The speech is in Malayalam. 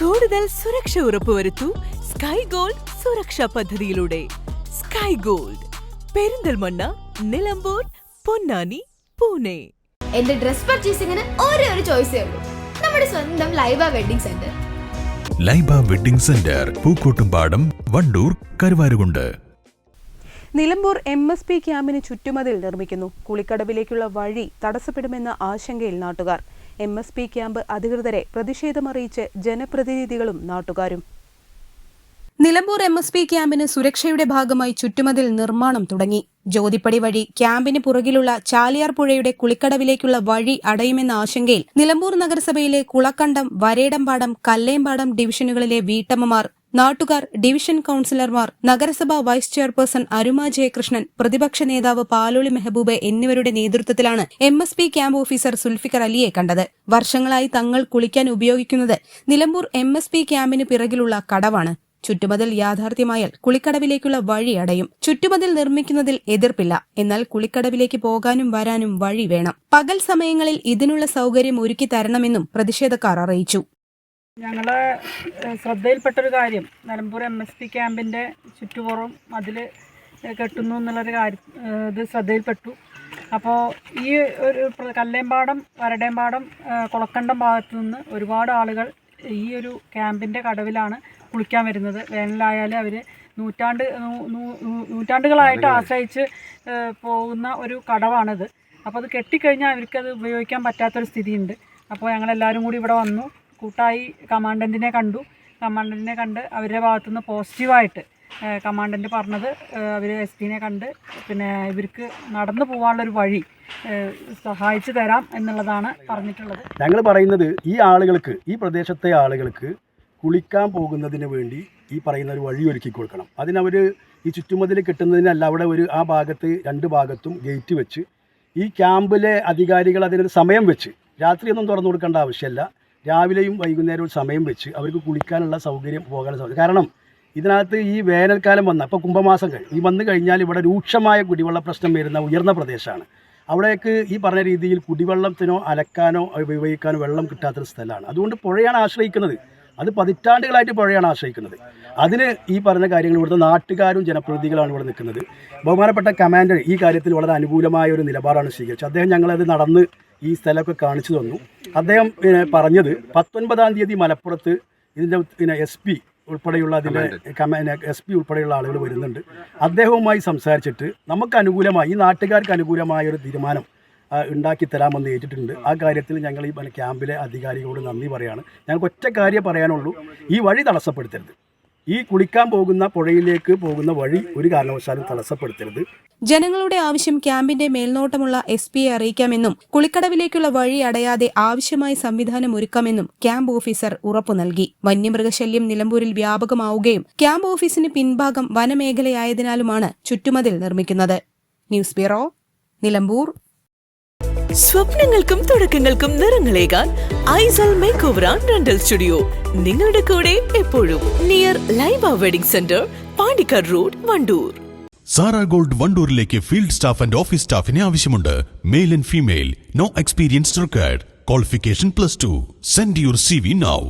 കൂടുതൽ സുരക്ഷ ഉറപ്പുവരുത്തൂ സ്കൈ ഗോൾഡ് സുരക്ഷാ പദ്ധതിയിലൂടെ. Sky gold Perinthalmanna Nilambur Ponnani Pune. എന്റെ ഡ്രസ് പർച്ചേസിംഗിന് ഒരേ ഒരു ചോയ്സേ ഉള്ളൂ. നമ്മുടെ സ്വന്തം Laiba wedding centre Laiba wedding centre Pookkottumpadam Wandoor Karuvarakundu. Nilambur M S P ക്യാമ്പിന് ചുറ്റുമതിൽ നിർമ്മിക്കുന്നു. കുളിക്കടവിലേക്കുള്ള വഴി തടസ്സപ്പെടുമെന്ന ആശങ്കയിൽ നാട്ടുകാർ. എം എസ് പി ക്യാമ്പ് അധികൃതരെ പ്രതിഷേധമറിയിച്ച് ജനപ്രതിനിധികളും നാട്ടുകാരും. നിലമ്പൂർ എം എസ് പി ക്യാമ്പിന് സുരക്ഷയുടെ ഭാഗമായി ചുറ്റുമതിൽ നിർമ്മാണം തുടങ്ങി. ജ്യോതിപ്പടി വഴി ക്യാമ്പിന് പുറകിലുള്ള ചാലിയാർ പുഴയുടെ കുളിക്കടവിലേക്കുള്ള വഴി അടയുമെന്ന ആശങ്കയിൽ നിലമ്പൂർ നഗരസഭയിലെ കുളക്കണ്ടം വരേടമ്പാടം കല്ലേമ്പാടം ഡിവിഷനുകളിലെ വീട്ടമ്മമാർ നാട്ടുകാർ ഡിവിഷൻ കൌൺസിലർമാർ നഗരസഭാ വൈസ് ചെയർപേഴ്സൺ അരുമ ജയകൃഷ്ണൻ പ്രതിപക്ഷ നേതാവ് പാലോളി മെഹബൂബ് എന്നിവരുടെ നേതൃത്വത്തിലാണ് M S P camp officer Sulfikar അലിയെ കണ്ടത്. വർഷങ്ങളായി തങ്ങൾ കുളിക്കാൻ ഉപയോഗിക്കുന്നത് നിലമ്പൂർ എം എസ് പി ക്യാമ്പിന് പിറകിലുള്ള കടവാണ്. ചുറ്റുമതിൽ യാഥാർത്ഥ്യമായാൽ കുളിക്കടവിലേക്കുള്ള വഴി അടയും. ചുറ്റുമതിൽ നിർമ്മിക്കുന്നതിൽ എതിർപ്പില്ല. എന്നാൽ കുളിക്കടവിലേക്ക് പോകാനും വരാനും വഴി വേണം. പകൽ സമയങ്ങളിൽ ഇതിനുള്ള സൗകര്യം ഒരുക്കി തരണമെന്നും പ്രതിഷേധക്കാർ അറിയിച്ചു. ഞങ്ങളെ ശ്രദ്ധയിൽപ്പെട്ടൊരു കാര്യം. നിലമ്പൂർ എം എസ് പി ക്യാമ്പിന്റെ ചുറ്റുപുറം അതിൽ കെട്ടുന്നു എന്നുള്ളൊരു കാര്യം ഇത് ശ്രദ്ധയിൽപ്പെട്ടു. അപ്പോൾ ഈ ഒരു കല്ലേമ്പാടം വരടേമ്പാടം കുളക്കണ്ടം ഭാഗത്തു നിന്ന് ഒരുപാട് ആളുകൾ ഈ ഒരു ക്യാമ്പിന്റെ കടവിലാണ് കുളിക്കാൻ വരുന്നത്. വേനലായാലും അവർ നൂറ്റാണ്ട് നൂറ്റാണ്ടുകളായിട്ട് ആശ്രയിച്ച് പോകുന്ന ഒരു കടവാണിത്. അപ്പോൾ അത് കെട്ടിക്കഴിഞ്ഞാൽ അവർക്കത് ഉപയോഗിക്കാൻ പറ്റാത്തൊരു സ്ഥിതിയുണ്ട്. അപ്പോൾ ഞങ്ങളെല്ലാവരും കൂടി ഇവിടെ വന്നു. കൂട്ടായി കമാൻഡന്റിനെ കണ്ടു. കമാൻഡന്റിനെ കണ്ട് അവരുടെ ഭാഗത്തുനിന്ന് പോസിറ്റീവായിട്ട് കമാൻഡന്റ് പറഞ്ഞത് അവർ എസ് പിനെ കണ്ട് പിന്നെ ഇവർക്ക് നടന്നു പോകാനുള്ളൊരു വഴി സഹായിച്ചു തരാം എന്നുള്ളതാണ് പറഞ്ഞിട്ടുള്ളത്. ഞങ്ങൾ പറയുന്നത് ഈ ആളുകൾക്ക് ഈ പ്രദേശത്തെ ആളുകൾക്ക് കുളിക്കാൻ പോകുന്നതിന് വേണ്ടി ഈ പറയുന്ന ഒരു വഴി ഒരുക്കി കൊടുക്കണം. അതിനവർ ഈ ചുറ്റുമതിൽ കിട്ടുന്നതിനല്ല അവിടെ ഒരു ആ ഭാഗത്ത് രണ്ട് ഭാഗത്തും ഗേറ്റ് വെച്ച് ഈ ക്യാമ്പിലെ അധികാരികൾ അതിനൊരു സമയം വെച്ച് രാത്രിയൊന്നും തുറന്നു കൊടുക്കേണ്ട ആവശ്യമില്ല രാവിലെയും വൈകുന്നേരവും സമയം വെച്ച് അവർക്ക് കുളിക്കാനുള്ള സൗകര്യം പോകാനുള്ള സൗകര്യം. കാരണം ഇതിനകത്ത് ഈ വേനൽക്കാലം വന്ന ഇപ്പോൾ കുംഭമാസം കഴിഞ്ഞ് ഈ വന്നു കഴിഞ്ഞാൽ ഇവിടെ രൂക്ഷമായ കുടിവെള്ള പ്രശ്നം വരുന്ന ഉയർന്ന പ്രദേശമാണ്. അവിടേക്ക് ഈ പറഞ്ഞ രീതിയിൽ കുടിവെള്ളത്തിനോ അലക്കാനോ ഉപയോഗിക്കാനോ വെള്ളം കിട്ടാത്തൊരു സ്ഥലമാണ്. അതുകൊണ്ട് പുഴയാണ് ആശ്രയിക്കുന്നത്. അത് പതിറ്റാണ്ടുകളായിട്ട് പുഴയാണ് ആശ്രയിക്കുന്നത്. അതിന് ഈ പറഞ്ഞ കാര്യങ്ങൾ ഇവിടുത്തെ നാട്ടുകാരും ജനപ്രതിനിധികളാണ് ഇവിടെ നിൽക്കുന്നത്. ബഹുമാനപ്പെട്ട കമാൻഡർ ഈ കാര്യത്തിൽ വളരെ അനുകൂലമായ ഒരു നിലപാടാണ് സ്വീകരിച്ചത്. അദ്ദേഹം ഞങ്ങളത് നടന്ന് ഈ സ്ഥലമൊക്കെ കാണിച്ചു തന്നു. അദ്ദേഹം പിന്നെ പറഞ്ഞത് പത്തൊൻപതാം തീയതി മലപ്പുറത്ത് ഇതിന്റെ പിന്നെ എസ് പി ഉൾപ്പെടെയുള്ള അതിന്റെ കമാൻഡ് എസ് പി ഉൾപ്പെടെയുള്ള ആളുകൾ വരുന്നുണ്ട്. അദ്ദേഹവുമായി സംസാരിച്ചിട്ട് നമുക്ക് അനുകൂലമായി ഈ നാട്ടുകാർക്ക് അനുകൂലമായ ഒരു തീരുമാനം ഉണ്ടാക്കി തരാമെന്ന് ഏറ്റിട്ടുണ്ട്. ആ കാര്യത്തിൽ ഞങ്ങൾ ഈ ക്യാമ്പിലെ അധികാരികളോട് നന്ദി പറയാണ്. ഞങ്ങൾക്ക് ഒറ്റ കാര്യം പറയാനുള്ളൂ. ഈ വഴി തടസ്സപ്പെടുത്തരുത്. ഈ കുളിക്കാൻ പോകുന്ന പുഴയിലേക്ക് പോകുന്ന വഴി ഒരു കാരണവശാലും തടസ്സപ്പെടുത്തരുത്. ജനങ്ങളുടെ ആവശ്യം ക്യാമ്പിന്റെ മേൽനോട്ടമുള്ള എസ് പിയെ അറിയിക്കാമെന്നും കുളിക്കടവിലേക്കുള്ള വഴി അടയാതെ ആവശ്യമായ സംവിധാനം ഒരുക്കാമെന്നും ക്യാമ്പ് ഓഫീസർ ഉറപ്പു നൽകി. വന്യമൃഗശല്യം നിലമ്പൂരിൽ വ്യാപകമാവുകയും ക്യാമ്പ് ഓഫീസിന് പിൻഭാഗം വനമേഖലയായതിനാലുമാണ് ചുറ്റുമതിൽ നിർമ്മിക്കുന്നത്. News bureau Nilambur. സ്വപ്നങ്ങൾക്കും തുടക്കങ്ങൾക്കും നിറങ്ങളേകാൻ ഐസൽ മേക്ക് ഓവർ റെന്റൽ സ്റ്റുഡിയോ. നിങ്ങളുടെ കൂടെ എപ്പോഴും near Laiba wedding centre Pandikkad road Wandoor. Sara gold വണ്ടൂരിലേക്ക് field staff and office സ്റ്റാഫിനെ ആവശ്യമുണ്ട്. Male and female no experience required. Qualification plus two. Send your C V now.